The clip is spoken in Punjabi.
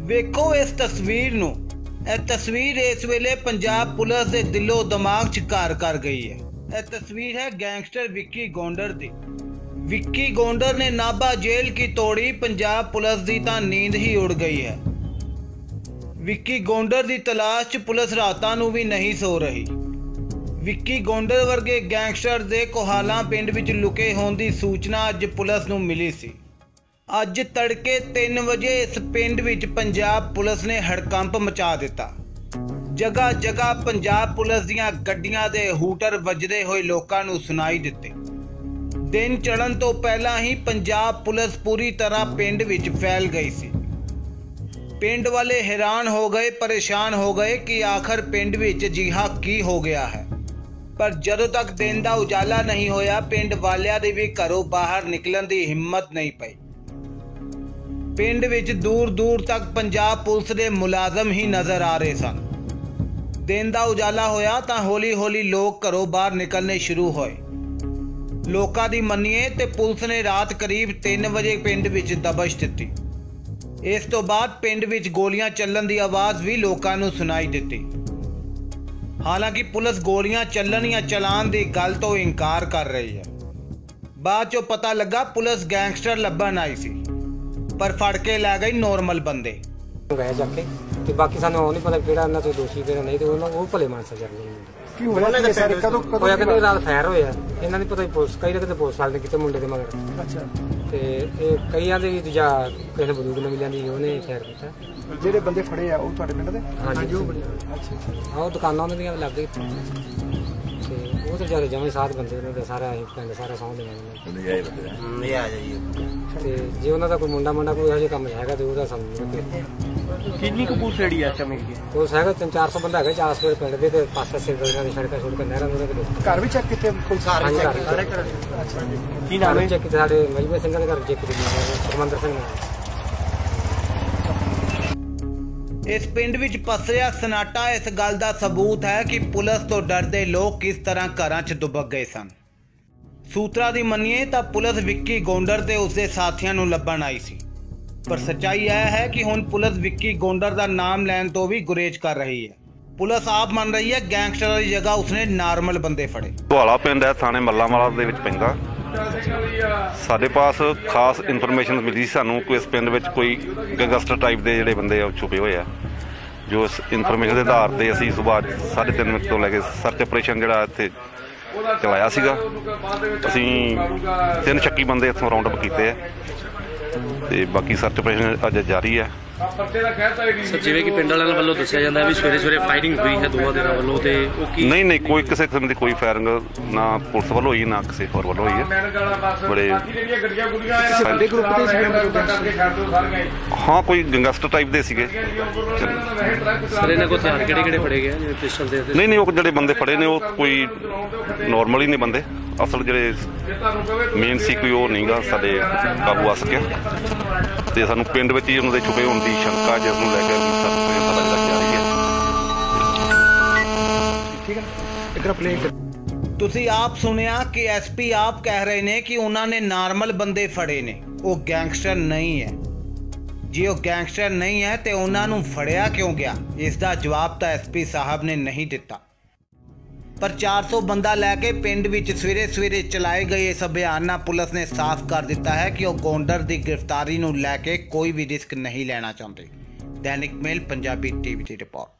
ਵੇਖੋ ਇਸ ਤਸਵੀਰ ਨੂੰ। ਇਹ ਤਸਵੀਰ ਇਸ ਵੇਲੇ ਪੰਜਾਬ ਪੁਲਿਸ ਦੇ ਦਿਲੋਂ ਦਿਮਾਗ 'ਚ ਘਰ ਕਰ ਗਈ ਹੈ। ਇਹ ਤਸਵੀਰ ਹੈ ਗੈਂਗਸਟਰ ਵਿੱਕੀ ਗੋਂਡਰ ਦੀ। ਵਿੱਕੀ ਗੋਂਡਰ ਨੇ ਨਾਭਾ ਜੇਲ੍ਹ ਕੀ ਤੋੜੀ, ਪੰਜਾਬ ਪੁਲਿਸ ਦੀ ਤਾਂ ਨੀਂਦ ਹੀ ਉੜ ਗਈ ਹੈ। ਵਿੱਕੀ ਗੋਂਡਰ ਦੀ ਤਲਾਸ਼ 'ਚ ਪੁਲਿਸ ਰਾਤਾਂ ਨੂੰ ਵੀ ਨਹੀਂ ਸੋ ਰਹੀ। ਵਿੱਕੀ ਗੋਂਡਰ ਵਰਗੇ ਗੈਂਗਸਟਰ ਦੇ ਕੋਹਾਲਾ ਪਿੰਡ ਵਿੱਚ ਲੁਕੇ ਹੋਣ ਦੀ ਸੂਚਨਾ ਅੱਜ ਪੁਲਿਸ ਨੂੰ ਮਿਲੀ ਸੀ। ਅੱਜ ਤੜਕੇ 3 ਵਜੇ ਇਸ ਪਿੰਡ ਵਿੱਚ ਪੰਜਾਬ ਪੁਲਿਸ ਨੇ ਹੜਕੰਪ ਮਚਾ ਦਿੱਤਾ। ਜਗ੍ਹਾ ਜਗ੍ਹਾ ਪੰਜਾਬ ਪੁਲਿਸ ਦੀਆਂ ਗੱਡੀਆਂ ਦੇ ਹੂਟਰ ਵੱਜਦੇ ਹੋਏ ਲੋਕਾਂ ਨੂੰ ਸੁਣਾਈ ਦਿੱਤੇ। ਦਿਨ ਚੜ੍ਹਨ ਤੋਂ ਪਹਿਲਾਂ ਹੀ ਪੰਜਾਬ ਪੁਲਿਸ ਪੂਰੀ ਤਰ੍ਹਾਂ ਪਿੰਡ ਵਿੱਚ ਫੈਲ ਗਈ ਸੀ। ਪਿੰਡ ਵਾਲੇ ਹੈਰਾਨ ਹੋ ਗਏ, ਪਰੇਸ਼ਾਨ ਹੋ ਗਏ ਕਿ ਆਖਰ ਪਿੰਡ ਵਿੱਚ ਅਜਿਹਾ ਕੀ ਹੋ ਗਿਆ ਹੈ। ਪਰ ਜਦੋਂ ਤੱਕ ਦਿਨ ਦਾ ਉਜਾਲਾ ਨਹੀਂ ਹੋਇਆ, ਪਿੰਡ ਵਾਲਿਆਂ ਦੇ ਵੀ ਘਰੋਂ ਬਾਹਰ ਨਿਕਲਣ ਦੀ ਹਿੰਮਤ ਨਹੀਂ ਪਈ। ਪਿੰਡ ਵਿੱਚ ਦੂਰ ਦੂਰ ਤੱਕ ਪੰਜਾਬ ਪੁਲਿਸ ਦੇ ਮੁਲਾਜ਼ਮ ਹੀ ਨਜ਼ਰ ਆ ਰਹੇ ਸਨ। ਦਿਨ ਦਾ ਉਜਾਲਾ ਹੋਇਆ ਤਾਂ ਹੌਲੀ ਹੌਲੀ ਲੋਕ ਘਰੋਂ ਬਾਹਰ ਨਿਕਲਣੇ ਸ਼ੁਰੂ ਹੋਏ। ਲੋਕਾਂ ਦੀ ਮੰਨੀਏ ਤੇ ਪੁਲਿਸ ਨੇ ਰਾਤ ਕਰੀਬ 3 ਵਜੇ ਪਿੰਡ ਵਿੱਚ ਦਬਸ਼ ਦਿੱਤੀ। ਇਸ ਤੋਂ ਬਾਅਦ ਪਿੰਡ ਵਿੱਚ ਗੋਲੀਆਂ ਚੱਲਣ ਦੀ ਆਵਾਜ਼ ਵੀ ਲੋਕਾਂ ਨੂੰ ਸੁਣਾਈ ਦਿੱਤੀ। ਹਾਲਾਂਕਿ ਪੁਲਿਸ ਗੋਲੀਆਂ ਚੱਲਣ ਜਾਂ ਚਲਾਉਣ ਦੀ ਗੱਲ ਤੋਂ ਇਨਕਾਰ ਕਰ ਰਹੀ ਹੈ। ਬਾਅਦ ਚੋਂ ਪਤਾ ਲੱਗਾ ਪੁਲਿਸ ਗੈਂਗਸਟਰ ਲੱਭਣ ਆਈ ਸੀ, ਪਰ ਫੜ ਕੇ ਲੈ ਗਈ ਨੋਰਮਲ ਬੰਦੇ। ਗਏ ਜਾ ਕੇ ਤੇ ਬਾਕੀ ਸਾਨੂੰ ਉਹ ਨਹੀਂ ਪਤਾ ਕਿਹੜਾ ਇਹਨਾਂ ਤੋਂ ਦੋਸ਼ੀ ਕਿਹੜਾ ਨਹੀਂ ਤੇ ਉਹਨਾਂ ਉਹ ਭਲੇ ਮਾਨਸ ਕਰਦੇ ਕੀ ਹੋਇਆ ਕਿ ਸਰ? ਕਦੋਂ ਕਦੋਂ ਹੋਇਆ ਕਿ ਰਾਤ ਫਾਇਰ ਹੋਇਆ। ਇਹਨਾਂ ਦੀ ਪਤਾ ਹੀ ਪੁਲਿਸ ਕਈ ਕਿਤੇ ਪੁਲਿਸ ਵਾਲੇ ਨੇ ਕਿਤੇ ਮੁੰਡੇ ਦੇ ਮਗਰ। ਅੱਛਾ। ਤੇ ਇਹ ਕਈਆਂ ਦੇ ਦੂਜਾ ਕਿਸੇ ਬਜ਼ੁਰਗ ਨੇ ਮਿਲਿਆ ਦੀ ਉਹਨੇ ਫਾਇਰ ਕੀਤਾ। ਜਿਹੜੇ ਬੰਦੇ ਫੜੇ ਆ ਉਹ ਤੁਹਾਡੇ ਪਿੰਡ ਦੇ? ਹਾਂਜੀ। ਉਹ ਅੱਛਾ। ਆਹ ਦੁਕਾਨਾਂ ਉਹਨਾਂ ਦੀਆਂ ਲੱਗ ਗਈ ਤੇ ਉਹ ਤੇ ਵਿਚਾਰੇ ਜਮੇ ਸਾਥ ਬੰਦੇ ਉਹਨਾਂ ਦੇ ਸਾਰਾ ਇਹ ਪਿੰਡ ਸਾਰਾ ਸੌਂ ਦੇ। ਤੇ ਜੇ ਉਹਨਾਂ ਦਾ ਕੋਈ ਮੁੰਡਾ ਮੁੰਡਾ ਕੋਈ ਇਹੋ ਜਿਹਾ ਕੰਮ ਹੈਗਾ ਤੇ ਉਹਦਾ ਪਤਾ। ਕਿੰਨੀ ਕੁ ਪੁਲਿਸ ਰੇੜੀ ਆ ਚਮਕ ਗਈ ਉਹ ਹੈਗਾ 3-400 ਬੰਦਾ ਹੈਗਾ ਚਾਸ ਫਿਰ ਪਿੰਡ ਦੇ ਤੇ ਪਾਸੇ ਸਿਰ ਦੇ ਨਾਲ ਸੜਕਾਂ ਸੁੜਕਾਂ ਨਹਿਰਾਂ ਦੇ ਘਰ ਵੀ ਚੈੱਕ ਕੀਤੇ ਪੁਲਿਸ ਹਾਂਜੀ ਘਰ ਅੱਛਾ ਕੀ ਨਾਮ ਹੈ? ਚੈੱਕ ਸਾਡੇ ਮਜਬੂਰ ਸਿੰਘ ਦੇ ਘਰ ਚੈੱਕ ਕੀਤੀ ਪਰਮੰਦਰ ਸਿੰਘ ਨਾਲ। ਇਸ ਪਿੰਡ ਵਿੱਚ ਪਸਰਿਆ ਸਨਾਟਾ ਇਸ ਗੱਲ ਦਾ ਸਬੂਤ ਹੈ ਕਿ ਪੁਲਿਸ ਤੋਂ ਡਰਦੇ ਲੋਕ ਕਿਸ ਤਰ੍ਹਾਂ ਘਰਾਂ 'ਚ ਦੁਬਕ ਗਏ ਸਨ। ਸੂਤਰਾਂ ਦੀ ਮੰਨੀਏ ਤਾਂ ਪੁਲਿਸ ਵਿੱਕੀ ਗੋਂਡਰ ਤੇ ਉਸਦੇ ਸਾਥੀਆਂ ਨੂੰ ਲੱਭਣ ਆਈ ਸੀ। ਪਰ ਸੱਚਾਈ ਇਹ ਹੈ ਕਿ ਹੁਣ ਪੁਲਿਸ ਵਿੱਕੀ ਗੋਂਡਰ ਦਾ ਨਾਮ ਲੈਣ ਤੋਂ ਵੀ ਗੁਰੇਜ਼ ਕਰ ਰਹੀ ਹੈ। ਪੁਲਿਸ ਆਪ ਮੰਨ ਰਹੀ ਹੈ ਗੈਂਗਸਟਰਾਂ ਦੀ ਜਗ੍ਹਾ ਉਸਨੇ ਨਾਰਮਲ ਬੰਦੇ ਫੜੇ। ਧਵਾਲਾ ਪਿੰਡ ਹੈ, ਥਾਣੇ ਮੱਲਾਂਵਾਲਾ ਦੇ ਵਿੱਚ ਪੈਂਦਾ। ਸਾਡੇ ਪਾਸ ਖਾਸ ਇਨਫੋਰਮੇਸ਼ਨ ਮਿਲੀ ਸੀ ਸਾਨੂੰ ਕਿ ਇਸ ਪਿੰਡ ਵਿੱਚ ਕੋਈ ਗੈਂਗਸਟਰ ਟਾਈਪ ਦੇ ਜਿਹੜੇ ਬੰਦੇ ਆ ਉਹ ਛੁਪੇ ਹੋਏ ਆ। ਜੋ ਇਸ ਇਨਫੋਰਮੇਸ਼ਨ ਦੇ ਆਧਾਰ ਤੇ ਅਸੀਂ ਸਵੇਰ 3:30 ਵਜੇ ਤੋਂ ਲੈ ਕੇ ਸਰਚ ਆਪਰੇਸ਼ਨ ਜਿਹੜਾ ਇੱਥੇ ਚਲਾਇਆ ਸੀਗਾ। ਅਸੀਂ ਤਿੰਨ ਸ਼ੱਕੀ ਬੰਦੇ ਇੱਥੋਂ ਰਾਉਂਡ ਅਪ ਕੀਤੇ ਆ। ਤੇ ਬਾਕੀ ਸਰਚ ਆਪਰੇਸ਼ਨ ਅੱਜ ਜਾਰੀ ਹੈ ਸਰ ਜਿਵੇਂ ਕਿ ਪਿੰਡ ਵਾਲਿਆਂ ਵੱਲੋਂ ਦੱਸਿਆ ਜਾਂਦਾ ਹੈ ਵੀ ਸਵੇਰੇ ਸਵੇਰੇ ਫਾਇਰਿੰਗ ਹੋਈ ਹੈ ਦੋਵਾਂ ਦਿਨਾਂ ਵੱਲੋਂ ਤੇ ਉਹ ਕੀ ਨਹੀਂ ਨਹੀਂ ਕੋਈ ਕਿਸੇ ਕਿਸਮ ਦੀ ਕੋਈ ਫਾਇਰਿੰਗ ਨਾ ਪੁਲਿਸ ਵੱਲੋਂ ਹੋਈ ਨਾ ਕਿਸੇ ਹੋਰ ਵੱਲੋਂ ਹੋਈ ਹੈ। ਬੜੇ ਵੱਡੇ ਗਰੁੱਪ ਦੇ ਸੀ ਬੰਦੇ ਹਾਂ। ਕੋਈ ਗੈਂਗਸਟਰ ਟਾਈਪ ਦੇ ਸੀਗੇ। ਸਰ ਇਹਨਾਂ ਕੋਲ ਹਥਿਆਰ ਕਿਹੜੇ ਕਿਹੜੇ ਫੜੇ ਗਏ ਜਿਵੇਂ ਪਿਸਟਲ ਦੇ ਨਹੀਂ ਨਹੀਂ ਉਹ ਜਿਹੜੇ ਬੰਦੇ ਫੜੇ ਨੇ ਉਹ ਕੋਈ ਨਾਰਮਲ ਹੀ ਨੇ ਬੰਦੇ। ਅਸਲ ਜਿਹੜੇ ਮੇਨ ਸੀ ਕੋਈ ਉਹ ਨਹੀਂਗਾ ਸਾਡੇ ਕਾਬੂ ਆ ਸਕਿਆ। ਤੇ ਸਾਨੂੰ ਪਿੰਡ ਵਿੱਚ ਹੀ ਉਹਨਾਂ ਦੇ ਛੁਪੇ ਹੋਣ ਦੀ ਸ਼ੰਕਾ ਜਿਸ ਨੂੰ ਲੈ ਕੇ ਸਾਨੂੰ ਪਤਾ ਲੱਗ ਜਾ ਰਹੀ ਹੈ। ਠੀਕ ਹੈ ਇਕਰਾ ਪਲੇ ਤੁਸੀਂ ਆਪ ਸੁਣਿਆ ਕਿ ਐਸਪੀ ਆਪ ਕਹਿ ਰਹੇ ਨੇ ਕਿ ਉਹਨਾਂ ਨੇ ਨਾਰਮਲ ਬੰਦੇ ਫੜੇ ਨੇ। ਉਹ ਗੈਂਗਸਟਰ ਨਹੀਂ ਹੈ। ਜੇ ਉਹ ਗੈਂਗਸਟਰ ਨਹੀਂ ਹੈ ਤੇ ਉਹਨਾਂ ਨੂੰ ਫੜਿਆ ਕਿਉਂ ਗਿਆ? ਇਸ ਦਾ ਜਵਾਬ ਤਾਂ ਐਸਪੀ ਸਾਹਿਬ ਨੇ ਨਹੀਂ ਦਿੱਤਾ। ਪਰ 400 ਬੰਦਾ ਲੈ ਕੇ ਪਿੰਡ ਵਿੱਚ ਸਵੇਰੇ ਸਵੇਰੇ ਚਲਾਏ ਗਏ ਇਸ ਅਭਿਆਨ ਨਾਲ ਪੁਲਿਸ ਨੇ ਸਾਫ਼ ਕਰ ਦਿੱਤਾ ਹੈ ਕਿ ਉਹ ਗੋਂਡਰ ਦੀ ਗ੍ਰਿਫਤਾਰੀ ਨੂੰ ਲੈ ਕੇ ਕੋਈ ਵੀ ਰਿਸਕ ਨਹੀਂ ਲੈਣਾ ਚਾਹੁੰਦੇ। ਦੈਨਿਕ ਮੇਲ, ਪੰਜਾਬੀ ਟੀਵੀ ਦੀ ਰਿਪੋਰਟ।